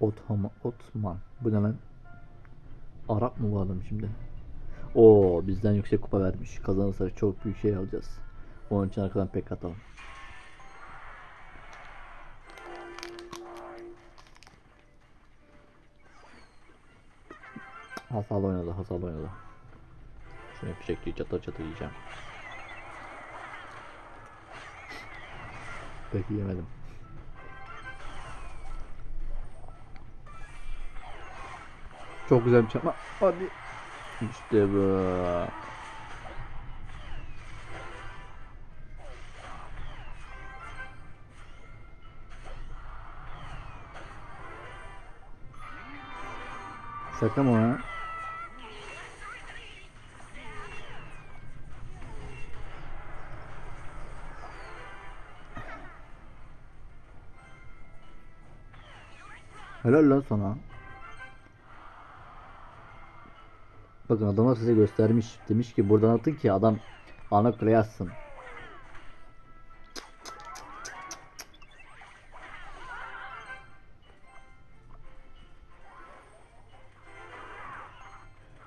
Otman, Otman. Bu ne lan? Arap mı bu adam şimdi? Oo bizden yüksek kupa vermiş. Kazanırsak çok büyük şey alacağız. Onun için arkadan pek atalım. Hasal oynadı, hasal oynadı. Şimdi fişek diye çatır çatır yiyeceğim. Peki yemedim. Çok güzel bir çarpma. Hadi. İşte bu. Şaka mı o ya? Helal lan sana. Bakın adamlar size göstermiş. Demiş ki buradan atın ki adam ana kule yazsın.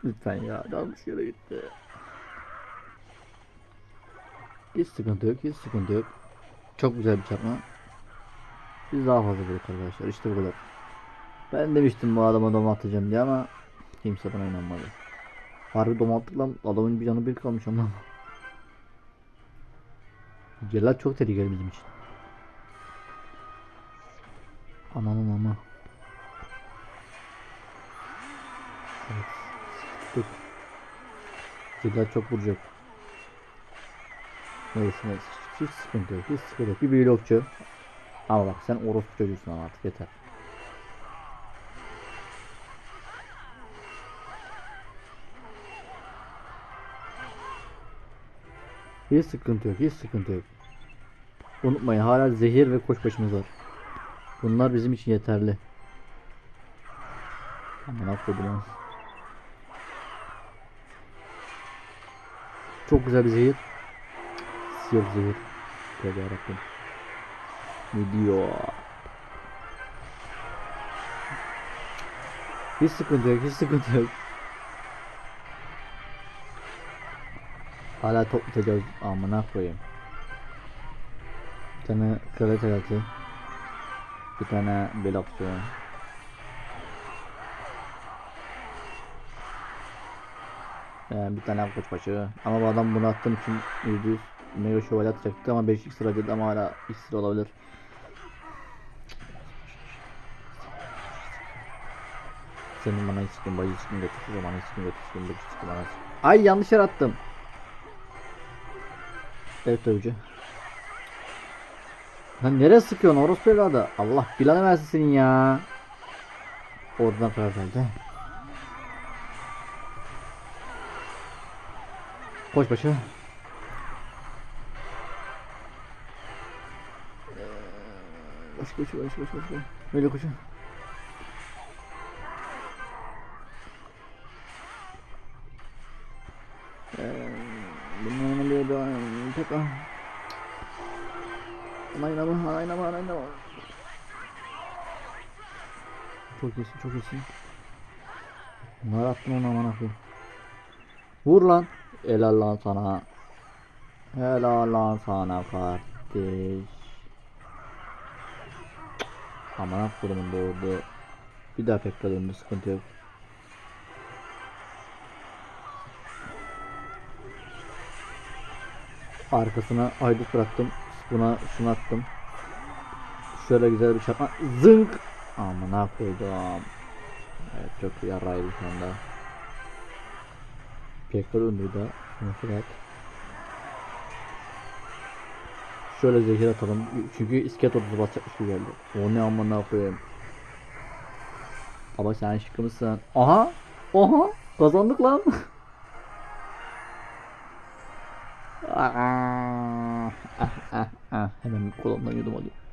Lütfen ya yanlış yere gitti. Hiç sıkıntı yok, hiç sıkıntı yok. Çok güzel bir çarpma. Biz daha fazla bulduk arkadaşlar. İşte bu kadar. Ben demiştim bu adama dom atacağım diye ama kimse bana inanmadı. Harbi dom attık lan adamın bir canı bir kalmış ama. Celal çok tehlikeli bizim için. Ananın ama. Evet. Tuttuk. Celal çok vuracak. Neyse neyse. Hiç sıkıntı yok. Hiç sıkıntı yok. Bir blokçu. Ama bak sen orospu çocuğusun artık yeter. Hiç sıkıntı yok, hiç sıkıntı yok. Unutmayın hala zehir ve koçbaşımız var. Bunlar bizim için yeterli. Aman affedin Çok güzel bir zehir. Yok zehir. Tövbe yarabbim. Ne diyor? Hiç sıkıntı yok, hiç sıkıntı yok. Hala toplayacağız amına koyayım. Bir tane kraliçe hayatı. Bir tane blokçu. Ee, bir tane koçbaşı. Ama bu adam bunu attığım için %100 mega şövalye atacaktı ama 5 sıra dedi ama hala x sıra olabilir. Senin bana iskin, bacı iskin götürsün, bana iskin götürsün, bacı iskin bana iskin. Ay yanlış yer attım. Evet dövücü. Lan nereye sıkıyorsun orospu evladı? Allah bilanı versin senin ya. Oradan karar verdi. Koş başı. Koş koş koş koş koş. Böyle koşun. Bunun oluyor da tekrar. Anaynama, anaynama, anaynama. Çok iyisin, çok iyisin. Bunlar attın onu aman akıyım. Vur lan. Helal lan sana. Helal lan sana kardeş. Aman akılımın doğurdu. Bir daha pek döndü sıkıntı yok. Arkasına aydut bıraktım. Buna şunu attım. Şöyle güzel bir çarpma. Zınk. Amına koydum. Evet çok yaraydı şu anda. Pekler öndürdü. Fırlat. Şöyle zehir atalım. Çünkü iskelet ordusu basacakmış gibi geldi. O ne amına koyayım. Ama sen şıkkı mısın? Aha. Aha. Kazandık lan. Ah, ah, ah, ah. Hemen kolondan yudum alayım.